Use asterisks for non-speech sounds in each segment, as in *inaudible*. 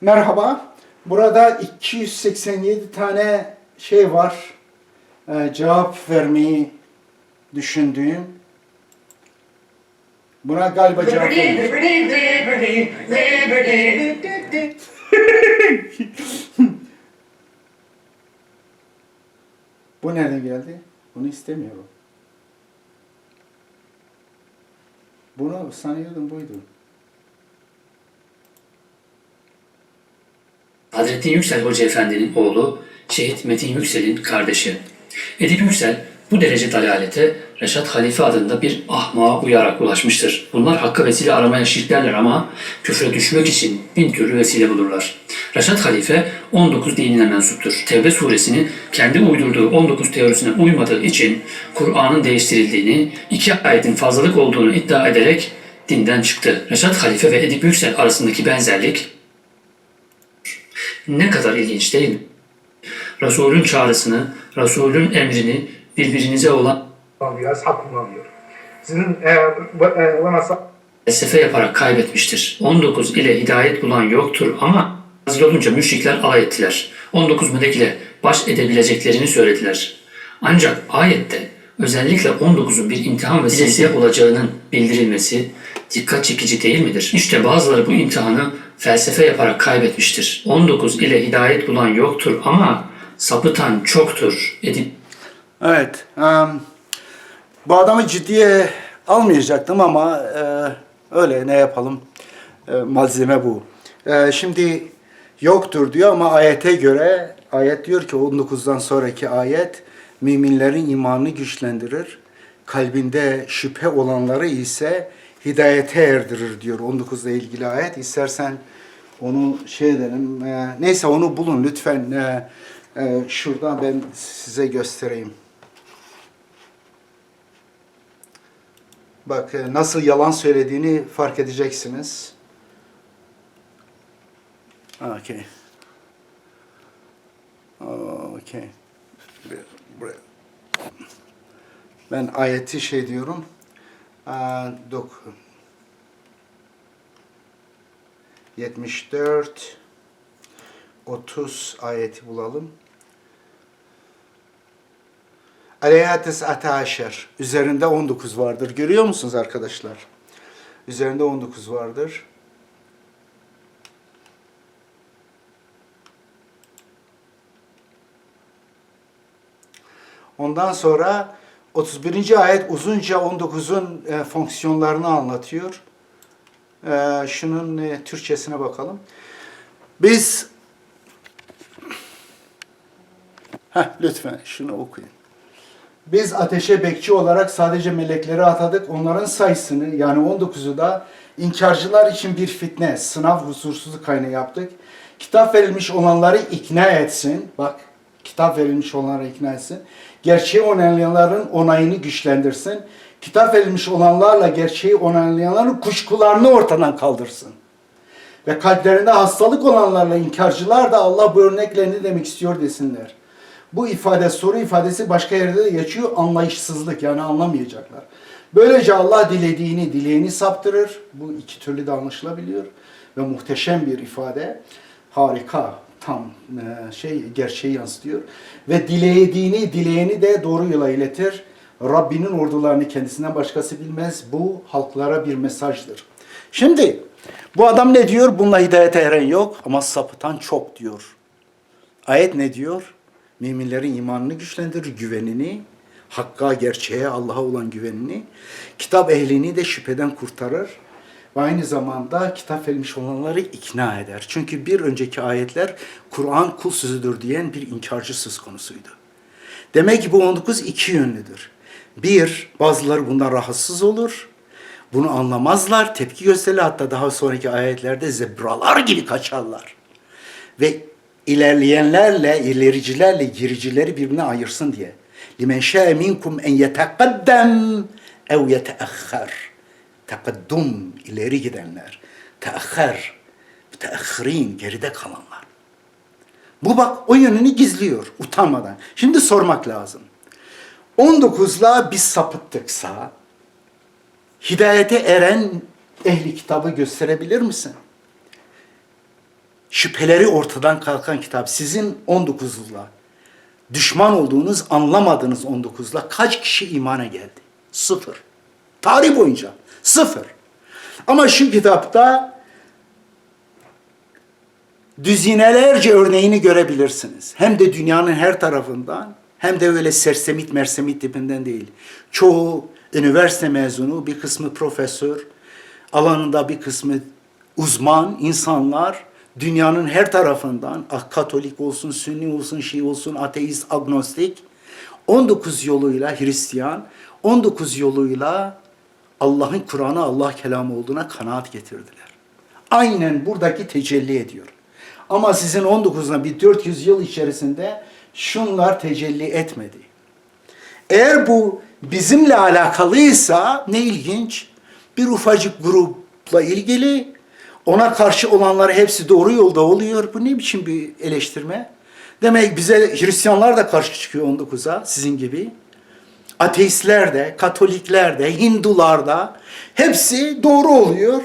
Merhaba. Burada 287 tane şey var. Ee, cevap vermeyi düşündüğüm. Buna galiba cevap. *laughs* Bu nereden geldi? Bunu istemiyorum. Bunu sanıyordum buydu. Hazrettin Yüksel Hoca Efendi'nin oğlu Şehit Metin Yüksel'in kardeşi. Edip Yüksel bu derece dalalete Reşat Halife adında bir ahmağa uyarak ulaşmıştır. Bunlar hakka vesile aramaya şirklerler ama küfre düşmek için bin türlü vesile bulurlar. Reşat Halife 19 dinine mensuptur. Tevbe suresinin kendi uydurduğu 19 teorisine uymadığı için Kur'an'ın değiştirildiğini, iki ayetin fazlalık olduğunu iddia ederek dinden çıktı. Reşat Halife ve Edip Yüksel arasındaki benzerlik ne kadar ilginç değil mi? Resulün çağrısını, Resulün emrini birbirinize olan. Sizin e, felsefe yaparak kaybetmiştir. 19 ile hidayet bulan yoktur ama nazil olunca müşrikler alay ettiler. 19 melek ile baş edebileceklerini söylediler. Ancak ayette özellikle 19'un bir imtihan vesilesi olacağının bildirilmesi dikkat çekici değil midir? İşte bazıları bu imtihanı felsefe yaparak kaybetmiştir. 19 ile hidayet bulan yoktur ama sapıtan çoktur. Edip Evet. em, bu adamı ciddiye almayacaktım ama e, öyle ne yapalım. E, malzeme bu. E, şimdi yoktur diyor ama ayete göre ayet diyor ki 19'dan sonraki ayet müminlerin imanını güçlendirir. Kalbinde şüphe olanları ise hidayete erdirir diyor 19'la ilgili ayet. İstersen onu şey edelim. e, neyse onu bulun lütfen. E, e, şuradan ben size göstereyim. Bak e, nasıl yalan söylediğini fark edeceksiniz. Okay. Okay. Ben ayeti şey diyorum. Dok 74 30 ayeti bulalım. Aleyha tes'ate aşer. Üzerinde 19 vardır. Görüyor musunuz arkadaşlar? Üzerinde 19 vardır. Ondan sonra 31. ayet uzunca 19'un e, fonksiyonlarını anlatıyor. E, şunun e, Türkçesine bakalım. Biz Heh, lütfen şunu okuyun. Biz ateşe bekçi olarak sadece melekleri atadık. Onların sayısını yani 19'u da inkarcılar için bir fitne, sınav, huzursuzluk kaynağı yaptık. Kitap verilmiş olanları ikna etsin. Bak, kitap verilmiş olanları ikna etsin. Gerçeği onaylayanların onayını güçlendirsin. Kitap verilmiş olanlarla gerçeği onaylayanların kuşkularını ortadan kaldırsın. Ve kalplerinde hastalık olanlarla inkarcılar da Allah bu örnekle ne demek istiyor desinler. Bu ifade soru ifadesi başka yerde de geçiyor anlayışsızlık yani anlamayacaklar. Böylece Allah dilediğini dileğini saptırır. Bu iki türlü de anlaşılabiliyor ve muhteşem bir ifade. Harika tam e, şey gerçeği yansıtıyor ve dilediğini dileğini de doğru yola iletir. Rabbinin ordularını kendisinden başkası bilmez. Bu halklara bir mesajdır. Şimdi bu adam ne diyor? Bununla hidayete eren yok ama sapıtan çok diyor. Ayet ne diyor? Müminlerin imanını güçlendirir, güvenini, hakka, gerçeğe, Allah'a olan güvenini, kitap ehlini de şüpheden kurtarır ve aynı zamanda kitap verilmiş olanları ikna eder. Çünkü bir önceki ayetler Kur'an kul sözüdür diyen bir inkarcı söz konusuydu. Demek ki bu 19 iki yönlüdür. Bir, bazıları bundan rahatsız olur. Bunu anlamazlar, tepki gösterirler. Hatta daha sonraki ayetlerde zebralar gibi kaçarlar. Ve ilerleyenlerle, ilericilerle giricileri birbirine ayırsın diye. لِمَنْ شَاءَ مِنْكُمْ اَنْ يَتَقَدَّمْ اَوْ يَتَأَخَّرْ Takaddum, ileri gidenler. Teahher, teahhirin, geride kalanlar. Bu bak o yönünü gizliyor utanmadan. Şimdi sormak lazım. 19'la biz sapıttıksa hidayete eren ehli kitabı gösterebilir misin? şüpheleri ortadan kalkan kitap. Sizin 19'la düşman olduğunuz, anlamadığınız 19'la kaç kişi imana geldi? Sıfır. Tarih boyunca sıfır. Ama şu kitapta düzinelerce örneğini görebilirsiniz. Hem de dünyanın her tarafından hem de öyle sersemit mersemit tipinden değil. Çoğu üniversite mezunu, bir kısmı profesör, alanında bir kısmı uzman insanlar dünyanın her tarafından ah, Katolik olsun, Sünni olsun, Şii olsun, ateist, agnostik 19 yoluyla Hristiyan, 19 yoluyla Allah'ın Kur'an'ı Allah kelamı olduğuna kanaat getirdiler. Aynen buradaki tecelli ediyor. Ama sizin 19'una bir 400 yıl içerisinde şunlar tecelli etmedi. Eğer bu bizimle alakalıysa ne ilginç bir ufacık grupla ilgili ona karşı olanlar hepsi doğru yolda oluyor. Bu ne biçim bir eleştirme? Demek bize Hristiyanlar da karşı çıkıyor 19'a sizin gibi. Ateistler de, Katolikler de, Hindular da hepsi doğru oluyor.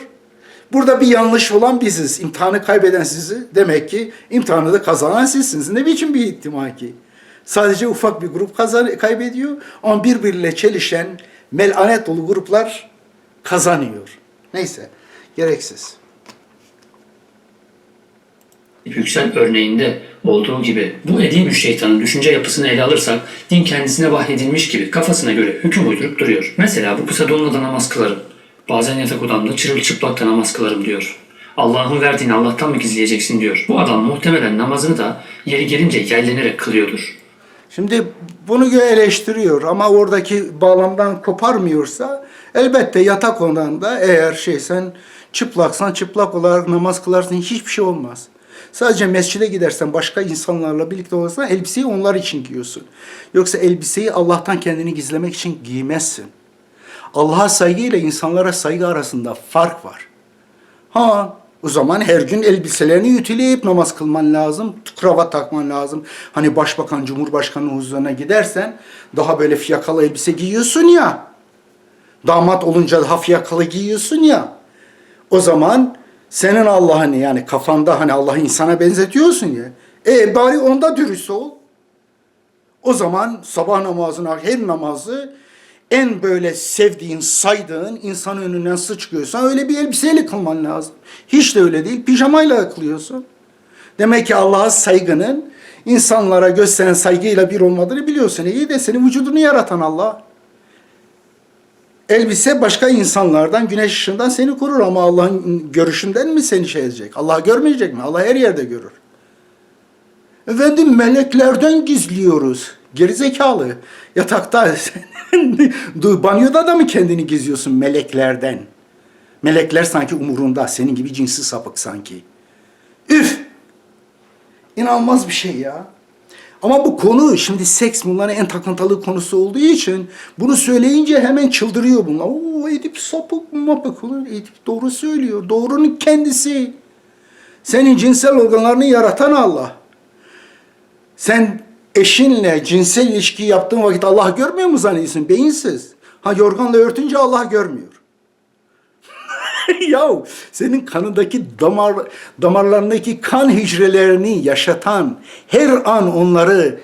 Burada bir yanlış olan biziz. İmtihanı kaybeden sizi demek ki imtihanı da kazanan sizsiniz. Ne biçim bir ihtimal ki? Sadece ufak bir grup kazan kaybediyor ama birbiriyle çelişen melanet dolu gruplar kazanıyor. Neyse gereksiz. Yüksel örneğinde olduğu gibi bu edip şeytanın düşünce yapısını ele alırsak din kendisine vahyedilmiş gibi kafasına göre hüküm uydurup duruyor. Mesela bu kısa donla namaz kılarım. Bazen yatak odamda çırılçıplak da namaz kılarım diyor. Allah'ın verdiğini Allah'tan mı gizleyeceksin diyor. Bu adam muhtemelen namazını da yeri gelince yerlenerek kılıyordur. Şimdi bunu eleştiriyor ama oradaki bağlamdan koparmıyorsa elbette yatak odanda eğer şey sen çıplaksan çıplak olarak namaz kılarsın hiçbir şey olmaz. Sadece mescide gidersen başka insanlarla birlikte olursan elbiseyi onlar için giyiyorsun. Yoksa elbiseyi Allah'tan kendini gizlemek için giymezsin. Allah'a saygı ile insanlara saygı arasında fark var. Ha o zaman her gün elbiselerini ütüleyip namaz kılman lazım. Kravat takman lazım. Hani başbakan, cumhurbaşkanı huzuruna gidersen daha böyle fiyakalı elbise giyiyorsun ya. Damat olunca daha fiyakalı giyiyorsun ya. O zaman senin Allah'ını yani kafanda hani Allah'ı insana benzetiyorsun ya. E bari onda dürüst ol. O zaman sabah namazına her namazı en böyle sevdiğin, saydığın insan önünden sıçkıyorsan öyle bir elbiseyle kılman lazım. Hiç de öyle değil. Pijamayla kılıyorsun. Demek ki Allah'a saygının insanlara gösteren saygıyla bir olmadığını biliyorsun. İyi de senin vücudunu yaratan Allah. Elbise başka insanlardan, güneş ışığından seni korur ama Allah'ın görüşünden mi seni şey edecek? Allah görmeyecek mi? Allah her yerde görür. Efendim meleklerden gizliyoruz. Gerizekalı. Yatakta, *laughs* banyoda da mı kendini gizliyorsun meleklerden? Melekler sanki umurunda. Senin gibi cinsi sapık sanki. Üf! İnanılmaz bir şey ya. Ama bu konu şimdi seks bunların en takıntılı konusu olduğu için bunu söyleyince hemen çıldırıyor bunlar. Oo Edip sapık mapık. Ulan Edip doğru söylüyor. Doğrunun kendisi. Senin cinsel organlarını yaratan Allah. Sen eşinle cinsel ilişki yaptığın vakit Allah görmüyor mu zannediyorsun? Beyinsiz. Ha yorganla örtünce Allah görmüyor. *laughs* Yahu senin kanındaki damar damarlarındaki kan hücrelerini yaşatan, her an onları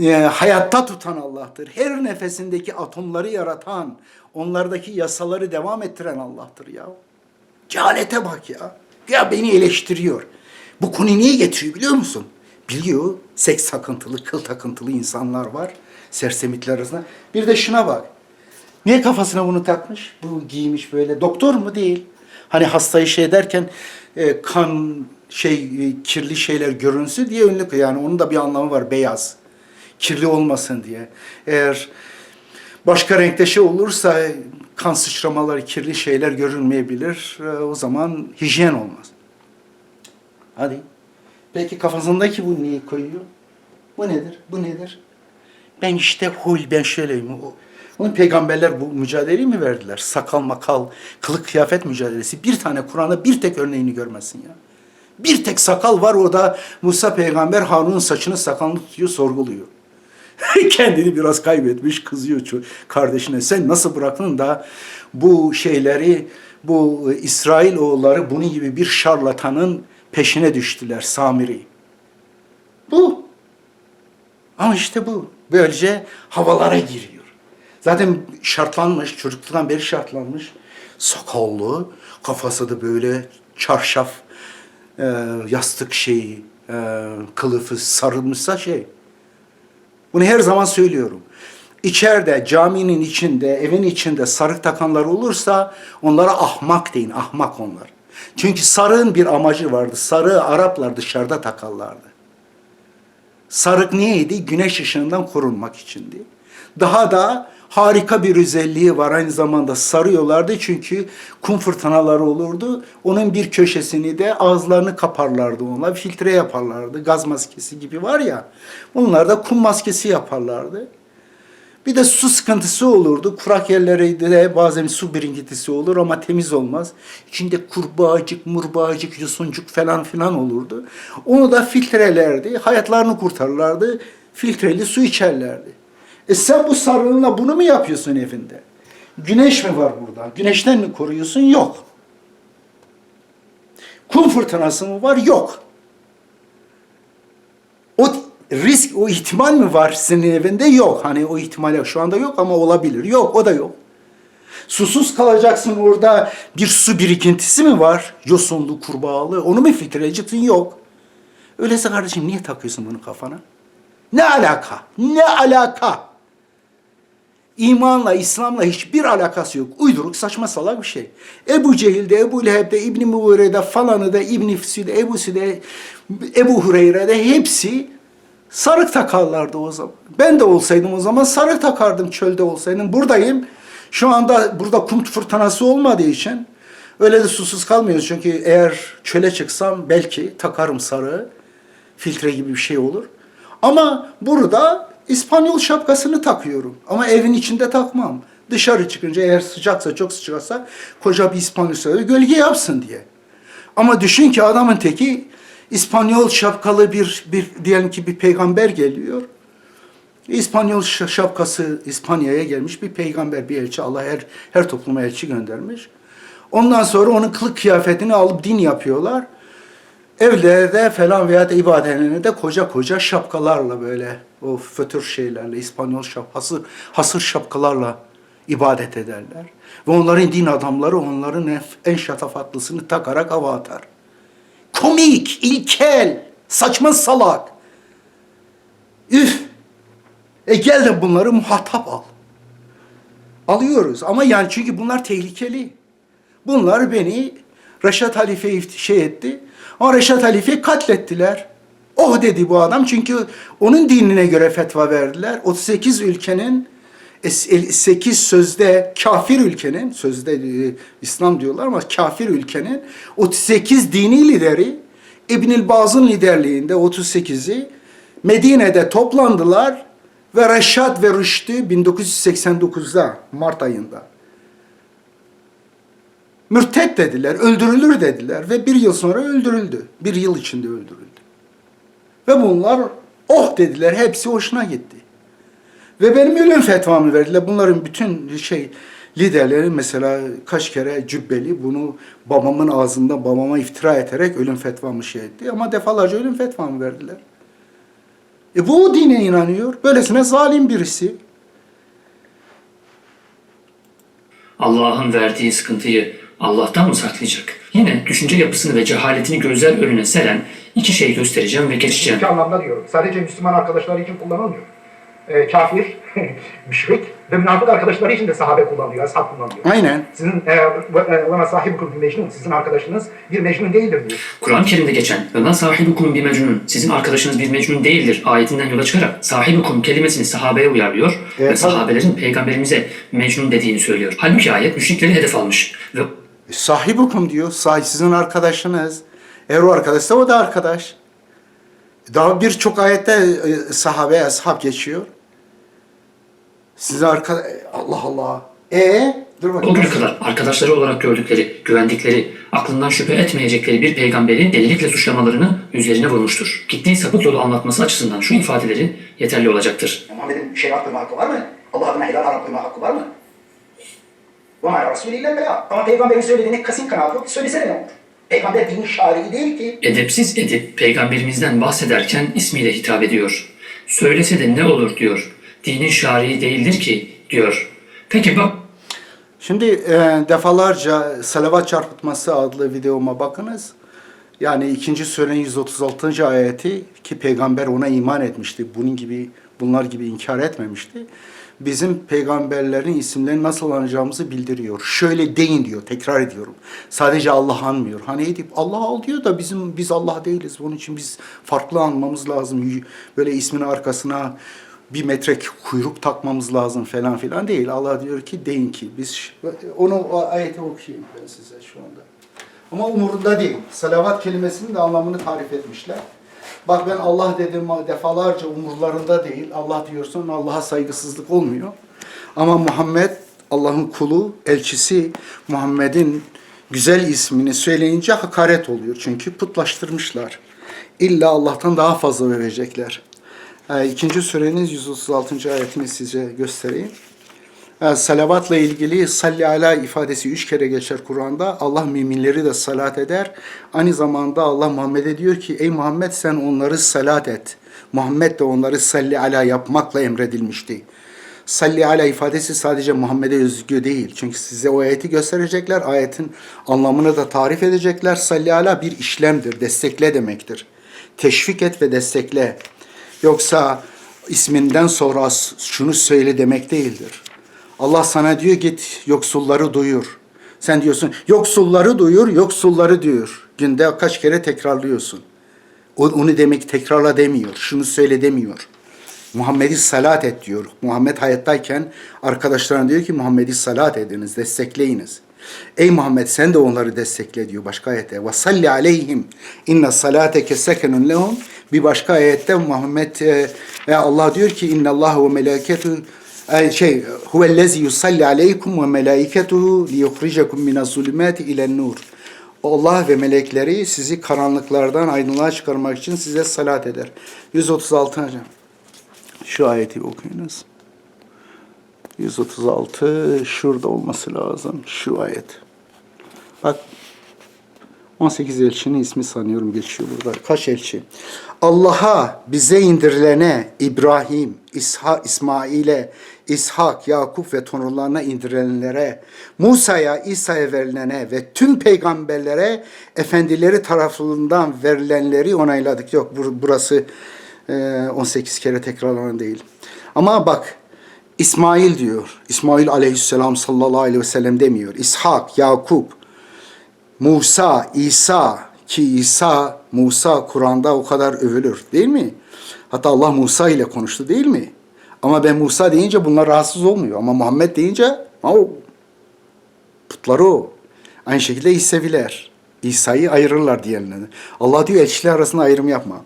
e, hayatta tutan Allah'tır. Her nefesindeki atomları yaratan, onlardaki yasaları devam ettiren Allah'tır ya. Cehalete bak ya. Ya beni eleştiriyor. Bu konuyu niye getiriyor biliyor musun? Biliyor. Seks takıntılı, kıl takıntılı insanlar var. Sersemitler arasında. Bir de şuna bak. Niye kafasına bunu takmış? Bu giymiş böyle. Doktor mu değil? Hani hastayı şey derken e, kan şey e, kirli şeyler görünsün diye önlük yani onun da bir anlamı var beyaz. Kirli olmasın diye. Eğer başka renkte şey olursa e, kan sıçramaları, kirli şeyler görünmeyebilir. E, o zaman hijyen olmaz. Hadi. Peki kafasındaki bu niye koyuyor? Bu nedir? Bu nedir? Ben işte hul, ben şöyleyim. O- Onun peygamberler bu mücadeleyi mi verdiler? Sakal makal, kılık kıyafet mücadelesi. Bir tane Kur'an'da bir tek örneğini görmesin ya. Bir tek sakal var orada Musa peygamber Harun'un saçını sakalını tutuyor sorguluyor. *laughs* Kendini biraz kaybetmiş kızıyor kardeşine. Sen nasıl bıraktın da bu şeyleri bu İsrail oğulları bunun gibi bir şarlatanın peşine düştüler Samiri. Bu. Ama işte bu. Böylece havalara giriyor. Zaten şartlanmış, çocukluktan beri şartlanmış. Sakallı, kafası da böyle çarşaf, e, yastık şeyi, e, kılıfı sarılmışsa şey. Bunu her zaman söylüyorum. İçeride, caminin içinde, evin içinde sarık takanlar olursa onlara ahmak deyin, ahmak onlar. Çünkü sarığın bir amacı vardı. Sarığı Araplar dışarıda takarlardı. Sarık niyeydi? Güneş ışığından korunmak içindi. Daha da harika bir özelliği var. Aynı zamanda sarıyorlardı çünkü kum fırtınaları olurdu. Onun bir köşesini de ağızlarını kaparlardı onlar. Filtre yaparlardı. Gaz maskesi gibi var ya. Bunlar da kum maskesi yaparlardı. Bir de su sıkıntısı olurdu. Kurak yerlerde de bazen su birikintisi olur ama temiz olmaz. İçinde kurbağacık, murbağacık, yosuncuk falan filan olurdu. Onu da filtrelerdi. Hayatlarını kurtarırlardı. Filtreli su içerlerdi. E sen bu sarığınla bunu mu yapıyorsun evinde? Güneş mi var burada? Güneşten mi koruyorsun? Yok. Kum fırtınası mı var? Yok. O risk, o ihtimal mi var senin evinde? Yok. Hani o ihtimal şu anda yok ama olabilir. Yok, o da yok. Susuz kalacaksın orada bir su birikintisi mi var? Yosunlu, kurbağalı. Onu mu filtreleyeceksin? Yok. Öyleyse kardeşim niye takıyorsun bunu kafana? Ne alaka? Ne alaka? İmanla, İslam'la hiçbir alakası yok. Uyduruk, saçma salak bir şey. Ebu Cehil'de, Ebu Leheb'de, İbn-i Muğire'de falanı da, İbn-i Füsü'de, Ebu'su de, Ebu Hureyre'de hepsi sarık takarlardı o zaman. Ben de olsaydım o zaman sarık takardım çölde olsaydım. Buradayım. Şu anda burada kum fırtınası olmadığı için öyle de susuz kalmıyoruz. Çünkü eğer çöle çıksam belki takarım sarığı. Filtre gibi bir şey olur. Ama burada İspanyol şapkasını takıyorum. Ama evin içinde takmam. Dışarı çıkınca eğer sıcaksa çok sıcaksa koca bir İspanyol şapkası gölge yapsın diye. Ama düşün ki adamın teki İspanyol şapkalı bir, bir diyelim ki bir peygamber geliyor. İspanyol şapkası İspanya'ya gelmiş bir peygamber, bir elçi. Allah her her topluma elçi göndermiş. Ondan sonra onun kılık kıyafetini alıp din yapıyorlar. Evlerde falan veya ibadetlerinde koca koca şapkalarla böyle o fötür şeylerle İspanyol şapkası hasır şapkalarla ibadet ederler. Ve onların din adamları onların en- şatafatlısını takarak hava atar. Komik, ilkel, saçma salak. Üf. E gel de bunları muhatap al. Alıyoruz ama yani çünkü bunlar tehlikeli. Bunlar beni Reşat Halife'ye ift- şey etti. Ama Reşat Halife'yi katlettiler. Oh dedi bu adam çünkü onun dinine göre fetva verdiler. 38 ülkenin 8 sözde kafir ülkenin sözde e, İslam diyorlar ama kafir ülkenin 38 dini lideri İbnül Baz'ın liderliğinde 38'i Medine'de toplandılar ve Reşat ve Rüştü 1989'da Mart ayında mürtet dediler, öldürülür dediler ve bir yıl sonra öldürüldü. Bir yıl içinde öldürüldü. Ve bunlar oh dediler, hepsi hoşuna gitti. Ve benim ölüm fetvamı verdiler. Bunların bütün şey liderleri mesela kaç kere cübbeli bunu babamın ağzında babama iftira ederek ölüm fetvamı şey etti. Ama defalarca ölüm fetvamı verdiler. E bu o dine inanıyor. Böylesine zalim birisi. Allah'ın verdiği sıkıntıyı Allah'tan mı saklayacak? Yine düşünce yapısını ve cehaletini gözler önüne seren iki şey göstereceğim ve geçeceğim. İki anlamda diyorum. Sadece Müslüman arkadaşları için kullanılmıyor. Ee, kafir, *laughs* müşrik ve münafık arkadaşları için de sahabe kullanılıyor, ashab kullanılıyor. Aynen. Sizin e, sahibukum bir mecnun, sizin arkadaşınız bir mecnun değildir diyor. Kur'an-ı Kerim'de geçen sahibukum bir mecnun, sizin arkadaşınız bir mecnun değildir ayetinden yola çıkarak sahibukum kelimesini sahabeye uyarlıyor Evet, ve sahabelerin peygamberimize mecnun dediğini söylüyor. Halbuki ayet müşrikleri hedef almış ve Sahibukum diyor. Sahi sizin arkadaşınız. Eğer o arkadaşsa o da arkadaş. Daha birçok ayette e, sahabe, ashab geçiyor. Size arka... Allah Allah. E dur o bakayım. güne kadar arkadaşları olarak gördükleri, güvendikleri, aklından şüphe etmeyecekleri bir peygamberi delilikle suçlamalarını üzerine vurmuştur. Gittiği sapık yolu anlatması açısından şu ifadeleri yeterli olacaktır. Muhammed'in şeriat koyma hakkı var mı? Allah adına helal haram koyma hakkı var mı? Ve ma Resulü illa. Ama peygamberin söylediğini kasım kanaat yok. Söylesene ne olur? Peygamber dinin şari'i değil ki. Edepsiz Edip peygamberimizden bahsederken ismiyle hitap ediyor. Söylese de ne olur diyor. Dinin şarii değildir ki diyor. Peki bak Şimdi e, defalarca salavat çarpıtması adlı videoma bakınız. Yani ikinci surenin 136. ayeti ki peygamber ona iman etmişti. Bunun gibi bunlar gibi inkar etmemişti. Bizim peygamberlerin isimlerini nasıl anacağımızı bildiriyor. Şöyle deyin diyor, tekrar ediyorum. Sadece Allah anmıyor. Hani edip Allah al diyor da bizim biz Allah değiliz. Bunun için biz farklı anmamız lazım. Böyle ismin arkasına bir metre kuyruk takmamız lazım falan filan değil. Allah diyor ki deyin ki biz onu o ayeti okuyayım ben size şu anda. Ama umurunda değil. Salavat kelimesinin de anlamını tarif etmişler. Bak ben Allah dedim defalarca umurlarında değil. Allah diyorsun Allah'a saygısızlık olmuyor. Ama Muhammed Allah'ın kulu, elçisi Muhammed'in güzel ismini söyleyince hakaret oluyor. Çünkü putlaştırmışlar. İlla Allah'tan daha fazla övecekler. Ee, İkinci surenin 136. ayetini size göstereyim. Ee, Salavatla ilgili salli ala ifadesi üç kere geçer Kur'an'da. Allah müminleri de salat eder. Aynı zamanda Allah Muhammed'e diyor ki ey Muhammed sen onları salat et. Muhammed de onları salli ala yapmakla emredilmişti. Salli ala ifadesi sadece Muhammed'e özgü değil. Çünkü size o ayeti gösterecekler. Ayetin anlamını da tarif edecekler. Salli ala bir işlemdir, destekle demektir. Teşvik et ve destekle. Yoksa isminden sonra şunu söyle demek değildir. Allah sana diyor git yoksulları duyur. Sen diyorsun yoksulları duyur, yoksulları diyor. Günde kaç kere tekrarlıyorsun. Onu demek tekrarla demiyor. Şunu söyle demiyor. Muhammed'i salat et diyor. Muhammed hayattayken arkadaşlarına diyor ki Muhammed'i salat ediniz, destekleyiniz. Ey Muhammed sen de onları destekle diyor başka ayette. Ve salli aleyhim inne salateke sekenun lehum. Bir başka ayette Muhammed e, Allah diyor ki inna Allah ve melaketu e, şey huvellezi yusalli aleykum ve melaiketuhu liyukhrijakum minez zulümati ilen nur. Allah ve melekleri sizi karanlıklardan aydınlığa çıkarmak için size salat eder. 136. hocam. Şu ayeti okuyunuz. 136 şurada olması lazım. Şu ayet. Bak 18 elçinin ismi sanıyorum geçiyor burada. Kaç elçi? Allah'a bize indirilene İbrahim, İsha, İsmail'e, İshak, Yakup ve torunlarına indirilenlere, Musa'ya, İsa'ya verilene ve tüm peygamberlere efendileri tarafından verilenleri onayladık. Yok bur- burası e, 18 kere tekrarlanan değil. Ama bak İsmail diyor. İsmail aleyhisselam sallallahu aleyhi ve sellem demiyor. İshak, Yakup, Musa, İsa ki İsa, Musa Kur'an'da o kadar övülür değil mi? Hatta Allah Musa ile konuştu değil mi? Ama ben Musa deyince bunlar rahatsız olmuyor. Ama Muhammed deyince o putları o. Aynı şekilde İseviler. İsa'yı ayırırlar diğerlerine. Allah diyor elçiler arasında ayrım yapma.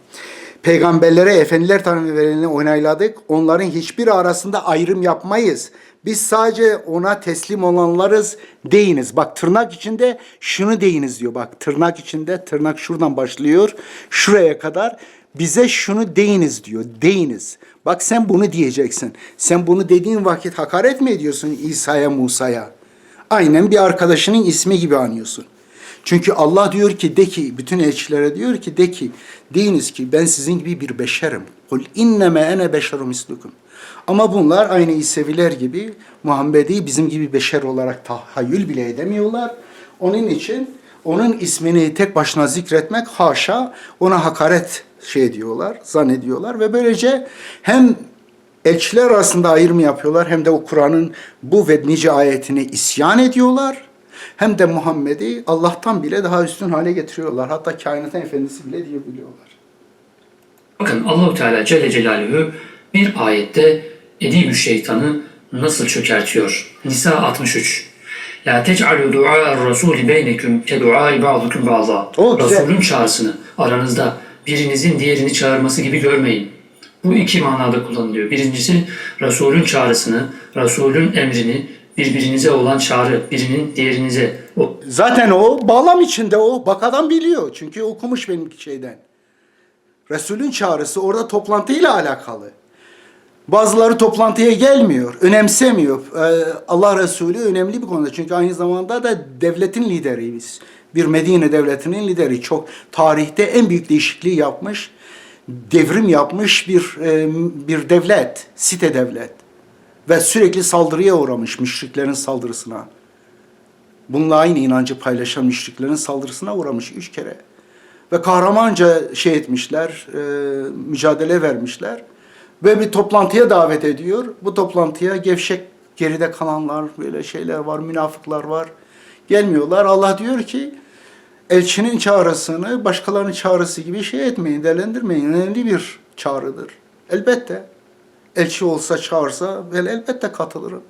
Peygamberlere efendiler tanrı verenini onayladık. Onların hiçbir arasında ayrım yapmayız. Biz sadece ona teslim olanlarız deyiniz. Bak tırnak içinde şunu deyiniz diyor. Bak tırnak içinde tırnak şuradan başlıyor. Şuraya kadar bize şunu deyiniz diyor. Deyiniz. Bak sen bunu diyeceksin. Sen bunu dediğin vakit hakaret mi ediyorsun İsa'ya, Musa'ya? Aynen bir arkadaşının ismi gibi anıyorsun. Çünkü Allah diyor ki de ki bütün elçilere diyor ki de ki deyiniz ki ben sizin gibi bir beşerim. Kul inneme ene beşerum mislukum. Ama bunlar aynı İseviler gibi Muhammed'i bizim gibi beşer olarak tahayyül bile edemiyorlar. Onun için onun ismini tek başına zikretmek haşa ona hakaret şey diyorlar, zannediyorlar ve böylece hem elçiler arasında ayrım yapıyorlar hem de o Kur'an'ın bu ve nice ayetine isyan ediyorlar. Hem de Muhammed'i Allah'tan bile daha üstün hale getiriyorlar. Hatta kainatın efendisi bile diyebiliyorlar. bakın Allahu Teala Celle Celaluhu bir ayette edîbü şeytanı nasıl çökertiyor. Nisa 63. La tec'alû du'a rasûli beyneküm ke du'ai ba'dukum güzel. Resulün çağrısını aranızda birinizin diğerini çağırması gibi görmeyin. Bu iki manada kullanılıyor. Birincisi Resulün çağrısını, Resulün emrini, birbirinize olan çağrı, birinin diğerinize. O Zaten o bağlam içinde o. Bak adam biliyor. Çünkü okumuş benim şeyden. Resulün çağrısı orada toplantıyla alakalı. Bazıları toplantıya gelmiyor, önemsemiyor. Ee, Allah Resulü önemli bir konuda. Çünkü aynı zamanda da devletin lideriyiz. Bir Medine devletinin lideri. Çok tarihte en büyük değişikliği yapmış, devrim yapmış bir e, bir devlet, site devlet. Ve sürekli saldırıya uğramış müşriklerin saldırısına. Bununla aynı inancı paylaşan müşriklerin saldırısına uğramış üç kere. Ve kahramanca şey etmişler, e, mücadele vermişler. Ve bir toplantıya davet ediyor. Bu toplantıya gevşek geride kalanlar, böyle şeyler var, münafıklar var. Gelmiyorlar. Allah diyor ki elçinin çağrısını başkalarının çağrısı gibi şey etmeyin, değerlendirmeyin. Önemli bir çağrıdır. Elbette. Elçi olsa çağırsa ben elbette katılırım.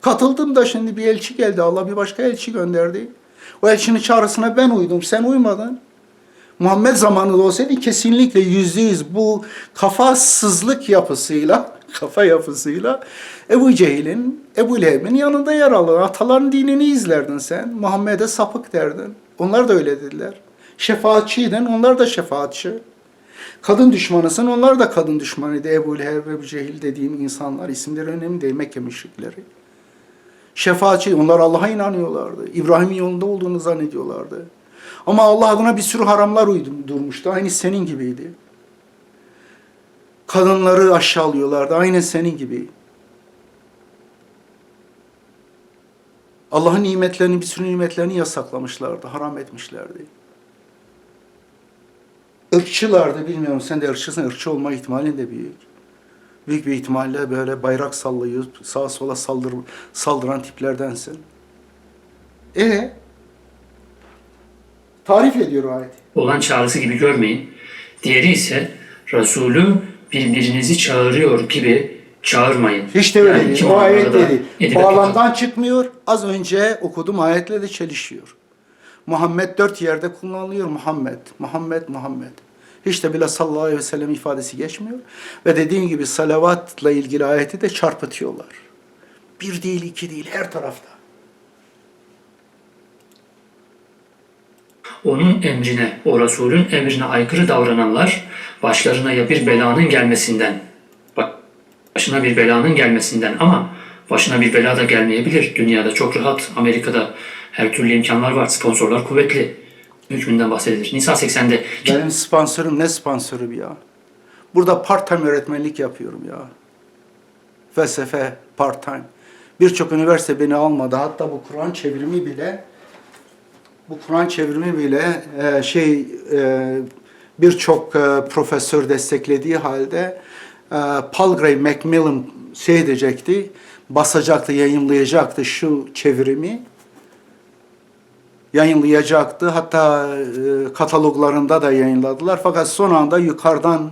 Katıldım da şimdi bir elçi geldi. Allah bir başka elçi gönderdi. O elçinin çağrısına ben uydum. Sen uymadın. Muhammed zamanında olsaydı kesinlikle yüzde yüz bu kafasızlık yapısıyla, *laughs* kafa yapısıyla Ebu Cehil'in, Ebu Leheb'in yanında yer alır. Ataların dinini izlerdin sen. Muhammed'e sapık derdin. Onlar da öyle dediler. Şefaatçiydin, onlar da şefaatçi. Kadın düşmanısın, onlar da kadın düşmanıydı. Ebu Leheb, Ebu Cehil dediğim insanlar, isimleri önemli değil, Mekke müşrikleri. Şefaatçi, onlar Allah'a inanıyorlardı. İbrahim'in yolunda olduğunu zannediyorlardı. Ama Allah adına bir sürü haramlar uydurmuştu. Aynı senin gibiydi. Kadınları aşağılıyorlardı. Aynı senin gibi. Allah'ın nimetlerini, bir sürü nimetlerini yasaklamışlardı. Haram etmişlerdi. Irkçılardı bilmiyorum. Sen de ırkçısın. Irkçı olma ihtimalin de büyük. Büyük bir ihtimalle böyle bayrak sallıyor, sağa sola saldır, saldıran tiplerdensin. E tarif ediyor ayet. olan çağrısı gibi görmeyin. Diğeri ise Resulü birbirinizi çağırıyor gibi çağırmayın. Hiç de öyle Yani değil. O ayet dedi. Bağlamdan çıkmıyor. Az önce okuduğum ayetle de çelişiyor. Muhammed dört yerde kullanılıyor. Muhammed, Muhammed, Muhammed. Hiç de bile sallallahu aleyhi ve sellem ifadesi geçmiyor. Ve dediğim gibi salavatla ilgili ayeti de çarpıtıyorlar. Bir değil, iki değil, her tarafta. Onun emrine, o Resulün emrine aykırı davrananlar başlarına ya bir belanın gelmesinden, başına bir belanın gelmesinden ama başına bir bela da gelmeyebilir. Dünyada çok rahat, Amerika'da her türlü imkanlar var, sponsorlar kuvvetli. Hükmünden bahsedilir. Nisa 80'de Benim sponsorum ne sponsoru ya? Burada part time öğretmenlik yapıyorum ya. Felsefe part time. Birçok üniversite beni almadı. Hatta bu Kur'an çevirimi bile bu Kur'an çevirimi bile e, şey e, birçok e, profesör desteklediği halde e, Palgrave Macmillan şey edecekti, basacaktı, yayınlayacaktı şu çevirimi yayınlayacaktı. Hatta e, kataloglarında da yayınladılar. Fakat son anda yukarıdan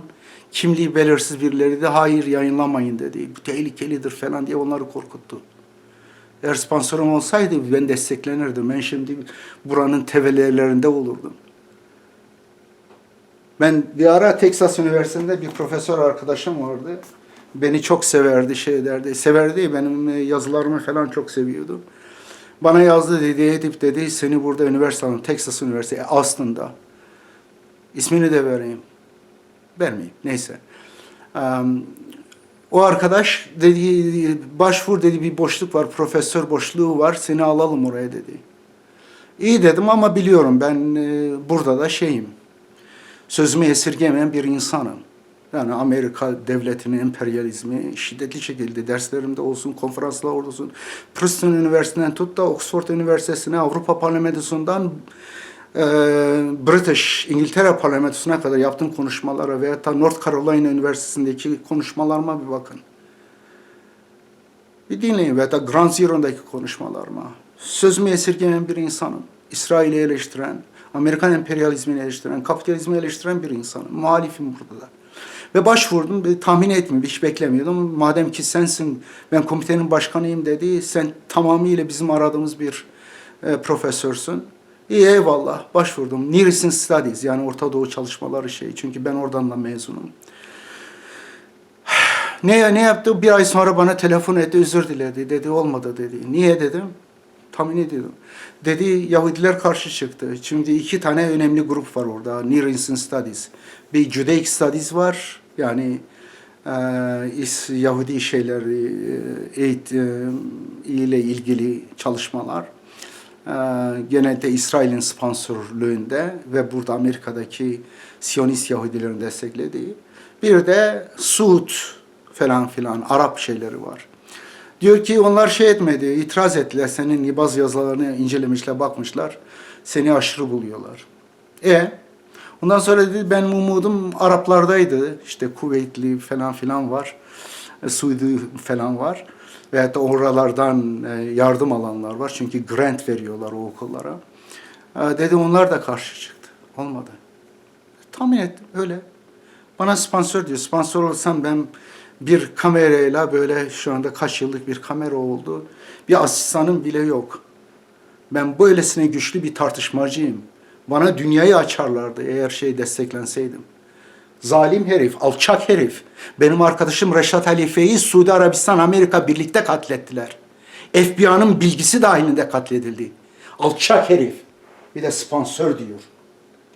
kimliği belirsiz birileri de hayır yayınlamayın dedi. Bu tehlikelidir falan diye onları korkuttu. Eğer sponsorum olsaydı ben desteklenirdim. Ben şimdi buranın tevellilerinde olurdum. Ben bir ara Texas Üniversitesi'nde bir profesör arkadaşım vardı. Beni çok severdi, şey derdi. Severdi, benim e, yazılarımı falan çok seviyordu. Bana yazdı dedi, Edip dedi, seni burada üniversite alın, Texas Üniversitesi, Austin'da. İsmini de vereyim. Vermeyeyim, neyse. Em, o arkadaş dedi, başvur dedi, bir boşluk var, profesör boşluğu var, seni alalım oraya dedi. İyi dedim ama biliyorum ben e, burada da şeyim, sözümü esirgemeyen bir insanım. Yani Amerika devletinin emperyalizmi şiddetli şekilde derslerimde olsun, konferanslar olsun, Princeton Üniversitesi'nden tut da Oxford Üniversitesi'ne, Avrupa Parlamentosu'ndan e, British, İngiltere Parlamentosu'na kadar yaptığım konuşmalara veya da North Carolina Üniversitesi'ndeki konuşmalarıma bir bakın. Bir dinleyin veya da Ground Zero'daki konuşmalarıma. Sözümü esirgemeyen bir insanım. İsrail'i eleştiren, Amerikan emperyalizmini eleştiren, kapitalizmi eleştiren bir insanım. Muhalifim burada da. Ve başvurdum, ve tahmin etmiyorum, hiç beklemiyordum. Madem ki sensin, ben komitenin başkanıyım dedi, sen tamamıyla bizim aradığımız bir e, profesörsün. İyi eyvallah, başvurdum. Near Studies, yani Orta Doğu çalışmaları şey. Çünkü ben oradan da mezunum. *sighs* Ne, ne yaptı? Bir ay sonra bana telefon etti, özür diledi. Dedi olmadı dedi. Niye dedim? Tahmin ediyordum. Dedi Yahudiler karşı çıktı. Şimdi iki tane önemli grup var orada. Near Eastern Studies. Bir Judaic Studies var. Yani e, Yahudi şeyleri e, eğitim ile ilgili çalışmalar. Ee, genelde İsrail'in sponsorluğunda ve burada Amerika'daki Siyonist Yahudilerin desteklediği. Bir de Suud falan filan Arap şeyleri var. Diyor ki onlar şey etmedi, itiraz ettiler. Senin bazı yazılarını incelemişler, bakmışlar. Seni aşırı buluyorlar. E ondan sonra dedi ben umudum Araplardaydı. İşte Kuveytli falan filan var. E, Suudi falan var. Veyahut da oralardan e, yardım alanlar var. Çünkü grant veriyorlar o okullara. E, Dedi onlar da karşı çıktı. Olmadı. Tahmin et öyle. Bana sponsor diyor. Sponsor olsam ben bir kamerayla böyle şu anda kaç yıllık bir kamera oldu. Bir asistanım bile yok. Ben böylesine güçlü bir tartışmacıyım. Bana dünyayı açarlardı eğer şey desteklenseydim. Zalim herif, alçak herif. Benim arkadaşım Reşat Halife'yi Suudi Arabistan, Amerika birlikte katlettiler. FBI'nin bilgisi dahilinde katledildi. Alçak herif. Bir de sponsor diyor.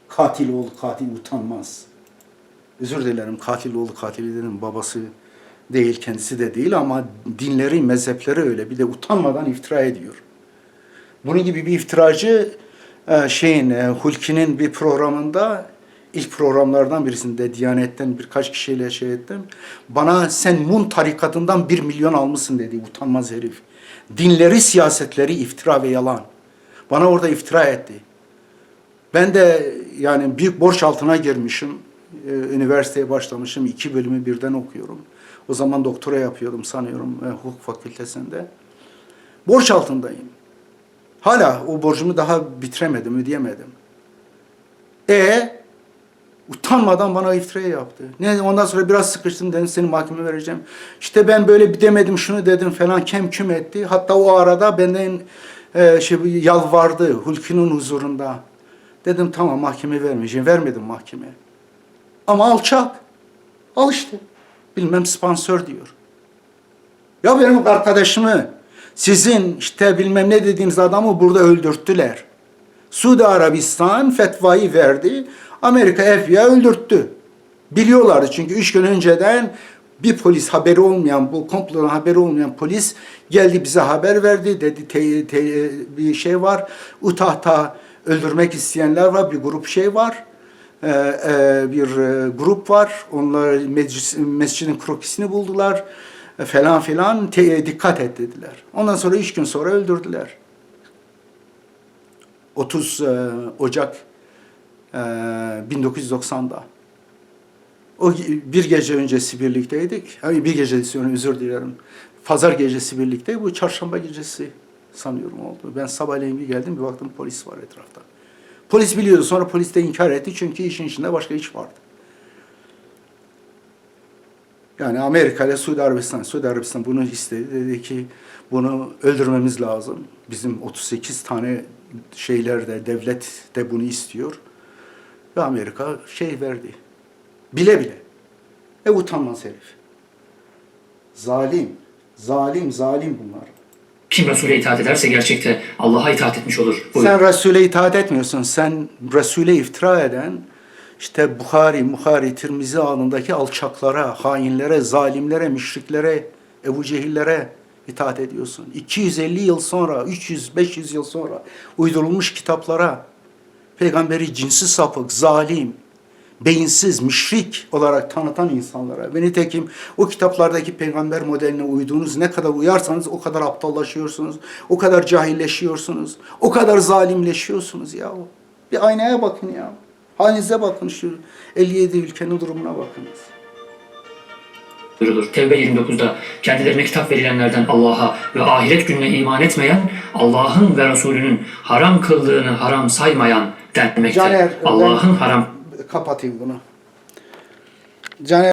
Katil oğlu katil utanmaz. Özür dilerim katil oğlu katili dedim babası değil kendisi de değil ama dinleri mezhepleri öyle bir de utanmadan iftira ediyor. Bunun gibi bir iftiracı şeyin e, Hulki'nin bir programında ilk programlardan birisinde Diyanet'ten birkaç kişiyle şey ettim. Bana sen Mun tarikatından bir milyon almışsın dedi utanmaz herif. Dinleri, siyasetleri iftira ve yalan. Bana orada iftira etti. Ben de yani büyük borç altına girmişim. Ee, üniversiteye başlamışım. iki bölümü birden okuyorum. O zaman doktora yapıyordum sanıyorum e, hukuk fakültesinde. Borç altındayım. Hala o borcumu daha bitiremedim, ödeyemedim. E utanmadan bana iftira yaptı. Ne ondan sonra biraz sıkıştım dedim seni mahkeme vereceğim. İşte ben böyle bir demedim şunu dedim falan kem küm etti. Hatta o arada benden e, şey yalvardı Hulki'nin huzurunda. Dedim tamam mahkeme vermeyeceğim. Vermedim mahkemeye. Ama alçak. Al işte. Bilmem sponsor diyor. Ya benim arkadaşımı sizin işte bilmem ne dediğiniz adamı burada öldürttüler. Suudi Arabistan fetvayı verdi. Amerika FBI öldürttü. Biliyorlardı çünkü üç gün önceden bir polis haberi olmayan, bu komplodan haberi olmayan polis geldi bize haber verdi. Dedi te, te- bir şey var. Utah'ta öldürmek isteyenler var. Bir grup şey var. Ee, bir e, grup var. Onlar meclis, mescidin krokisini buldular. E, falan filan. Dikkat et dediler. Ondan sonra üç gün sonra öldürdüler. 30 e, Ocak e, 1990'da. O bir gece öncesi birlikteydik. Hayır, bir gece sonra özür dilerim. Pazar gecesi birlikte. Bu çarşamba gecesi sanıyorum oldu. Ben sabahleyin bir geldim bir baktım polis var etrafta. Polis biliyordu. Sonra polis de inkar etti çünkü işin içinde başka iş vardı. Yani Amerika ile Suudi Arabistan, Suudi Arabistan bunu istedi. Dedi ki bunu öldürmemiz lazım. Bizim 38 tane şeylerde, devlet de bunu istiyor. Ve Amerika şey verdi. Bile bile. E utanmaz herif. Zalim. Zalim, zalim bunlar. Kim Resul'e itaat ederse gerçekte Allah'a itaat etmiş olur. Buyur. Sen Resul'e itaat etmiyorsun. Sen Resul'e iftira eden işte Bukhari, Muhari, Tirmizi ağındaki alçaklara, hainlere, zalimlere, müşriklere, Ebu Cehillere itaat ediyorsun. 250 yıl sonra, 300, 500 yıl sonra uydurulmuş kitaplara peygamberi cinsi sapık, zalim, beyinsiz, müşrik olarak tanıtan insanlara ve nitekim o kitaplardaki peygamber modeline uyduğunuz ne kadar uyarsanız o kadar aptallaşıyorsunuz, o kadar cahilleşiyorsunuz, o kadar zalimleşiyorsunuz ya. Bir aynaya bakın ya. Halinize bakın şu 57 ülkenin durumuna bakınız. buyurulur. Tevbe 29'da kendilerine kitap verilenlerden Allah'a ve ahiret gününe iman etmeyen, Allah'ın ve Resulünün haram kıldığını haram saymayan denmekte. Allah'ın haram Kapatayım bunu. Caner